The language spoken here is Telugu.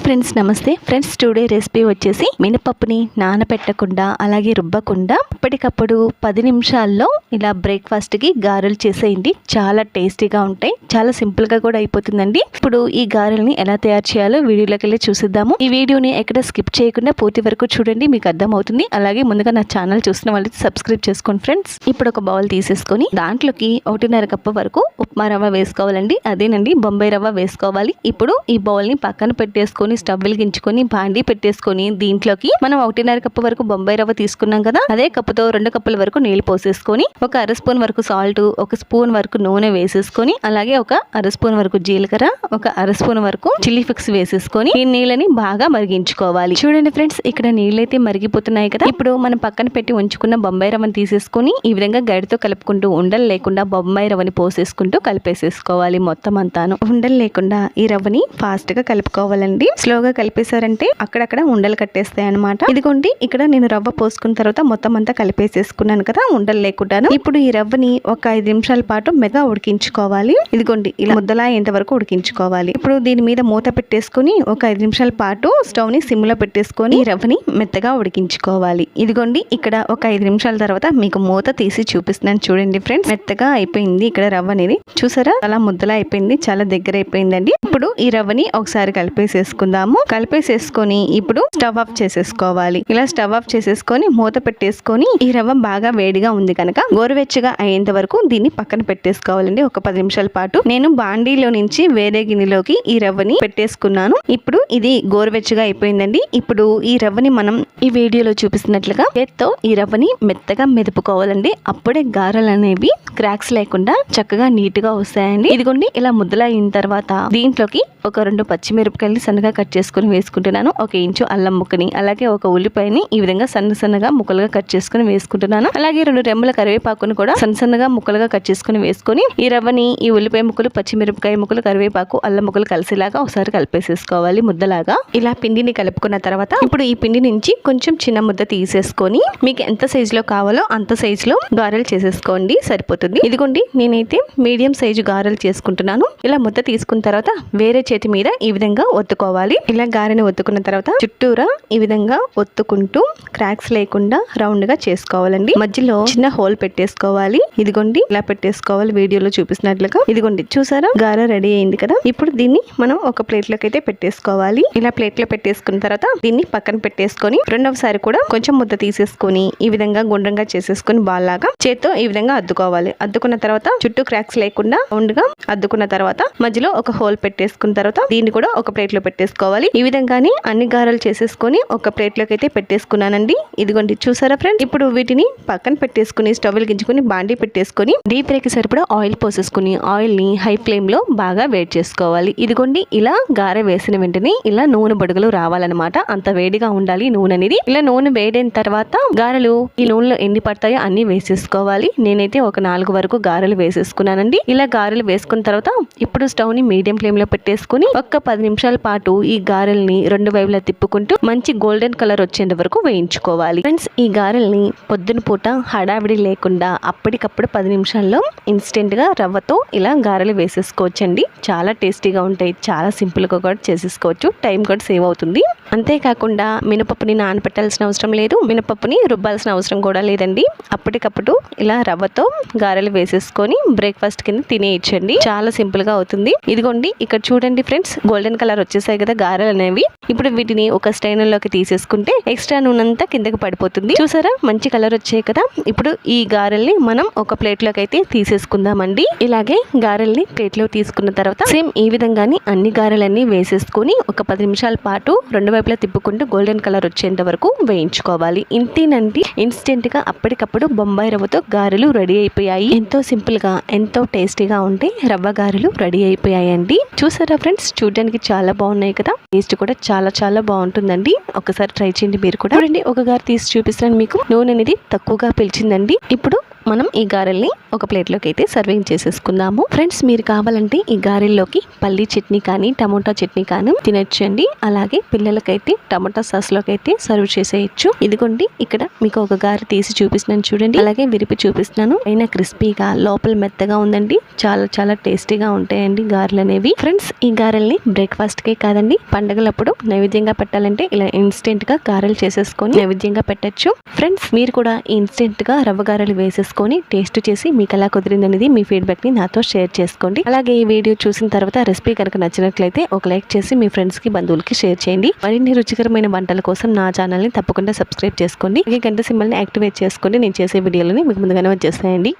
హాయ్ ఫ్రెండ్స్ నమస్తే. ఫ్రెండ్స్ టుడే రెసిపీ వచ్చేసి మినపప్పుని నానబెట్టకుండా అలాగే రుబ్బకుండా అప్పటికప్పుడు పది నిమిషాల్లో ఇలా బ్రేక్ఫాస్ట్కి గారెలు చేసేయండి. చాలా టేస్టీగా ఉంటాయి. చాలా సింపుల్గా కూడా అయిపోతుందండి. ఇప్పుడు ఈ గారెల్ని ఎలా తయారు చేయాలో వీడియోలోకి వెళ్ళి చూసిద్దాము. ఈ వీడియోని ఎక్కడ స్కిప్ చేయకుండా పూర్తి వరకు చూడండి మీకు అర్థమవుతుంది. అలాగే ముందుగా నా ఛానల్ చూసిన వాళ్ళు సబ్స్క్రైబ్ చేసుకోండి ఫ్రెండ్స్. ఇప్పుడు ఒక బౌల్ తీసేసుకొని దాంట్లోకి ఒకటిన్నర కప్పు వరకు ఉప్మా రవ్వ వేసుకోవాలండి. అదేనండి బొంబాయి రవ్వ వేసుకోవాలి. ఇప్పుడు ఈ బౌల్ని పక్కన పెట్టేసుకొని స్టవ్ వెలిగించుకొని బాండి పెట్టేసుకొని దీంట్లోకి మనం ఒకటిన్నర కప్పు వరకు బొంబాయి రవ్వ తీసుకున్నాం కదా? అదే కప్పుతో రెండు కప్పుల వరకు నీళ్ళు పోసేసుకొని ఒక అర స్పూన్ వరకు సాల్ట్ ఒక స్పూన్ వరకు నూనె వేసేసుకొని అలాగే ఒక అర స్పూన్ వరకు జీలకర్ర ఒక అర స్పూన్ వరకు చిల్లీ ఫిక్స్ వేసేసుకొని ఈ నీళ్ళని బాగా మరిగించుకోవాలి. చూడండి ఫ్రెండ్స్ ఇక్కడ నీళ్ళైతే మరిగిపోతున్నాయి కదా? ఇప్పుడు మనం పక్కన పెట్టి ఉంచుకున్న బొంబాయి రవ్వని తీసేసుకొని ఈ విధంగా గడితో కలుపుకుంటూ ఉండలు లేకుండా బొంబాయి రవ్వని పోసేసుకుంటూ కలిపేసేసుకోవాలి మొత్తం అంతాను. ఉండలు లేకుండా ఈ రవ్వని ఫాస్ట్గా కలుపుకోవాలండి. స్లోగా కలిపేశారంటే అక్కడక్కడ ఉండలు కట్టేస్తాయి అనమాట ఇదిగోండి ఇక్కడ నేను రవ్వ పోసుకున్న తర్వాత మొత్తం అంతా కలిపేసేసుకున్నాను కదా ఉండలు లేకుండాను. ఇప్పుడు ఈ రవ్వని ఒక ఐదు నిమిషాల పాటు మెగా ఉడికించుకోవాలి. ఇదిగోండి ఇలా ముద్దలా అయ్యేంత వరకు ఉడికించుకోవాలి. ఇప్పుడు దీని మీద మూత పెట్టేసుకుని ఒక ఐదు నిమిషాల పాటు స్టవ్ని సిమ్లో పెట్టేసుకొని ఈ రవ్వని మెత్తగా ఉడికించుకోవాలి. ఇదిగోండి ఇక్కడ ఒక ఐదు నిమిషాల తర్వాత మీకు మూత తీసి చూపిస్తున్నాను చూడండి ఫ్రెండ్స్. మెత్తగా అయిపోయింది ఇక్కడ రవ్వ అనేది. చూసారా? అలా ముద్దలా అయిపోయింది చాలా దగ్గర అయిపోయిందండి ఇప్పుడు ఈ రవ్వని ఒకసారి కలిపేసేసుకుందాము కలిపేసేసుకొని ఇప్పుడు స్టవ్ ఆఫ్ చేసేసుకోవాలి. ఇలా స్టవ్ ఆఫ్ చేసేసుకొని మూత పెట్టేసుకొని ఈ రవ్వ బాగా వేడిగా ఉంది కనుక గోరువెచ్చగా అయ్యేంత వరకు దీన్ని పక్కన పెట్టేసుకోవాలండి. ఒక పది నిమిషాల పాటు నేను బాండీలో నుంచి వేరే గిన్నెలోకి ఈ రవ్వని పెట్టేసుకున్నాను. ఇప్పుడు ఇది గోరువెచ్చగా అయిపోయిందండి. ఇప్పుడు ఈ రవ్వని మనం ఈ వీడియోలో చూపిస్తున్నట్లుగా చేత్తో ఈ రవ్వని మెత్తగా మెదుపుకోవాలండి. అప్పుడే గారెలు అనేవి క్రాక్స్ లేకుండా చక్కగా నీట్గా వస్తాయండి. ఇదిగోండి ఇలా ముద్దలు తర్వాత దీంట్లోకి ఒక రెండు పచ్చిమిరపకాయలు సన్నగా కట్ చేసుకుని వేసుకుంటున్నాను. ఒక ఇంచు అల్లం ముక్కని అలాగే ఒక ఉల్లిపాయని ఈ విధంగా సన్న సన్నగా ముక్కలుగా కట్ చేసుకుని వేసుకుంటున్నాను. అలాగే రెండు రెమ్మల కరివేపాకును కూడా సన్న సన్నగా ముక్కలుగా కట్ చేసుకుని వేసుకొని ఈ రవ్వని ఈ ఉల్లిపాయ ముక్కలు పచ్చిమిరపకాయ ముక్కలు కరివేపాకు అల్లం ముక్కలు కలిసేలాగా ఒకసారి కలిపేసేసుకోవాలి ముద్దలాగా. ఇలా పిండిని కలుపుకున్న తర్వాత ఇప్పుడు ఈ పిండి నుంచి కొంచెం చిన్న ముద్ద తీసేసుకొని మీకు ఎంత సైజు లో కావాలో అంత సైజు లో గారెలు చేసేసుకోండి సరిపోతుంది. ఇదిగోండి నేనైతే మీడియం సైజు గారెలు చేసుకుంటున్నాను. ఇలా ముద్ద తీసుకున్న తర్వాత వేరే చేతి మీద ఈ విధంగా ఒత్తుకోవాలి. ఇలా గారెని ఒత్తుకున్న తర్వాత చుట్టూరా ఈ విధంగా ఒత్తుకుంటూ క్రాక్స్ లేకుండా రౌండ్గా చేసుకోవాలండి. మధ్యలో చిన్న హోల్ పెట్టేసుకోవాలి. ఇదిగోండి ఇలా పెట్టేసుకోవాలి. వీడియోలో చూపిస్తున్నట్లుగా. ఇదిగోండి చూసారా? గారె రెడీ అయింది కదా? ఇప్పుడు దీన్ని మనం ఒక ప్లేట్లోకి అయితే పెట్టేసుకోవాలి. ఇలా ప్లేట్లో పెట్టేసుకున్న తర్వాత దీన్ని పక్కన పెట్టేసుకొని రెండవసారి కూడా కొంచెం ముద్ద తీసేసుకొని ఈ విధంగా గుండ్రంగా చేసేసుకొని బాల్ లాగా చేత్తో ఈ విధంగా అద్దుకోవాలి. అద్దుకున్న తర్వాత చుట్టూ క్రాక్స్ లేకుండా రౌండ్గా అద్దుకున్న తర్వాత మధ్యలో ఒక హోల్ పెట్టేసుకున్న తర్వాత దీన్ని కూడా ఒక ప్లేట్లో పెట్టేసుకోవాలి. ఈ విధంగానే అన్ని గారెలు చేసేసుకొని ఒక ప్లేట్లోకి అయితే పెట్టేసుకున్నానండి. ఇదిగోండి చూసారా ఫ్రెండ్ ఇప్పుడు వీటిని పక్కన పెట్టేసుకుని స్టవ్ గించుకుని బాండీ పెట్టేసుకొని డీప్ ఫ్రైకి సరిపడా ఆయిల్ పోసేసుకుని ఆయిల్ని హై ఫ్లేమ్లో బాగా వేడి చేసుకోవాలి. ఇదిగోండి ఇలా గారె వేసిన వెంటనే ఇలా నూనె బుడగలు రావాలన్నమాట. అంత వేడిగా ఉండాలి నూనె అనేది. ఇలా నూనె వేడైన తర్వాత గారెలు ఈ నూనెలో ఎన్ని పడతాయో అన్ని వేసేసుకోవాలి. నేనైతే ఒక నాలుగు వరకు గారెలు వేసేసుకున్నానండి. ఇలా గారెలు వేసుకున్న తర్వాత ఇప్పుడు స్టవ్ని మీడియం ఫ్లేమ్లో తీసుకుని ఒక్క పది నిమిషాల పాటు ఈ గారెల్ని రెండు వైపులా తిప్పుకుంటూ మంచి గోల్డెన్ కలర్ వచ్చేంత వరకు వేయించుకోవాలి. ఫ్రెండ్స్ ఈ గారెల్ని పొద్దున పూట హడావిడి లేకుండా అప్పటికప్పుడు పది నిమిషాల్లో ఇన్స్టెంట్గా రవ్వతో ఇలా గారెలు వేసేసుకోవచ్చండి. చాలా టేస్టీగా ఉంటాయి చాలా సింపుల్గా కూడా చేసేసుకోవచ్చు టైం కూడా సేవ్ అవుతుంది. అంతేకాకుండా మినపప్పుని నానబెట్టాల్సిన అవసరం లేదు మినపప్పుని రుబ్బాల్సిన అవసరం కూడా లేదండి. అప్పటికప్పుడు ఇలా రవ్వతో గారెలు వేసేసుకొని బ్రేక్ఫాస్ట్ కింద తినేయచ్చండి. చాలా సింపుల్గా అవుతుంది. ఇదిగోండి ఇక్కడ చూడండి ఫ్రెండ్స్. గోల్డెన్ కలర్ వచ్చేసాయి కదా గారెలు అనేవి. ఇప్పుడు వీటిని ఒక స్టైనర్లోకి తీసేసుకుంటే ఎక్స్ట్రా నూనె అంతా కిందకి పడిపోతుంది. చూసారా? మంచి కలర్ వచ్చాయి కదా. ఇప్పుడు ఈ గారెల్ని మనం ఒక ప్లేట్లోకి అయితే తీసేసుకుందామండి. ఇలాగే గారెల్ని ప్లేట్లో తీసుకున్న తర్వాత సేమ్ ఈ విధంగానే అన్ని గారెలన్నీ వేసేసుకొని ఒక పది నిమిషాల పాటు రెండు వైపులా తిప్పుకుంటూ గోల్డెన్ కలర్ వచ్చేంత వరకు వేయించుకోవాలి. ఇంతేనండి. ఇన్స్టెంట్గా అప్పటికప్పుడు బొంబాయి రవ్వతో గారెలు రెడీ అయిపోయాయి. ఎంతో సింపుల్గా ఎంతో టేస్టీగా ఉంటే రవ్వ గారెలు రెడీ అయిపోయాయండి. చూసారా ఫ్రెండ్స్? ఫ్రెండ్స్ చూడడానికి చాలా బాగున్నాయి కదా. టేస్ట్ కూడా చాలా చాలా బాగుంటుందండి. ఒకసారి ట్రై చేయండి మీరు కూడా. చూడండి ఒక గారు తీసి చూపిస్తాను మీకు. నూనె అనేది తక్కువగా పిలిచిందండి. ఇప్పుడు మనం ఈ గారెల్ని ఒక ప్లేట్లోకి అయితే సర్వింగ్ చేసేసుకుందాము ఫ్రెండ్స్ మీరు కావాలంటే ఈ గారెల్లోకి పల్లీ చట్నీ కానీ టమోటా చట్నీ కానీ తినొచ్చండి. అలాగే పిల్లలకైతే టమోటా సాస్లోకి అయితే సర్వ్ చేసేయచ్చు. ఇదిగోండి ఇక్కడ మీకు ఒక గారె తీసి చూపిస్తున్నాను చూడండి. అలాగే విరిపి చూపిస్తున్నాను. అయినా క్రిస్పీగా లోపల మెత్తగా ఉందండి. చాలా చాలా టేస్టీగా ఉంటాయండి గారెలు అనేవి ఫ్రెండ్స్ ఈ గారెల్ని బ్రేక్ఫాస్ట్ కే కాదండి పండగలప్పుడు నైవేద్యంగా పెట్టాలంటే ఇలా ఇన్స్టెంట్గా గారెలు చేసేసుకొని నైవేద్యంగా పెట్టచ్చు. ఫ్రెండ్స్ మీరు కూడా ఇన్స్టెంట్గా రవ్వ గారెలు వేసేసుకొని టేస్ట్ చేసి మీకు ఎలా కుదిరింది అనేది మీ ఫీడ్బ్యాక్ని నాతో షేర్ చేసుకోండి. అలాగే ఈ వీడియో చూసిన తర్వాత రెసిపీ కనుక నచ్చినట్లయితే ఒక లైక్ చేసి మీ ఫ్రెండ్స్కి బంధువులకి షేర్ చేయండి. మరిన్ని రుచికరమైన వంటల కోసం నా ఛానల్ని తప్పకుండా సబ్స్క్రైబ్ చేసుకోండి. అలాగే గంట సింబల్ని యాక్టివేట్ చేసుకోండి. నేను చేసే వీడియోలని మీకు ముందుగానే వచ్చేస్తాయండి.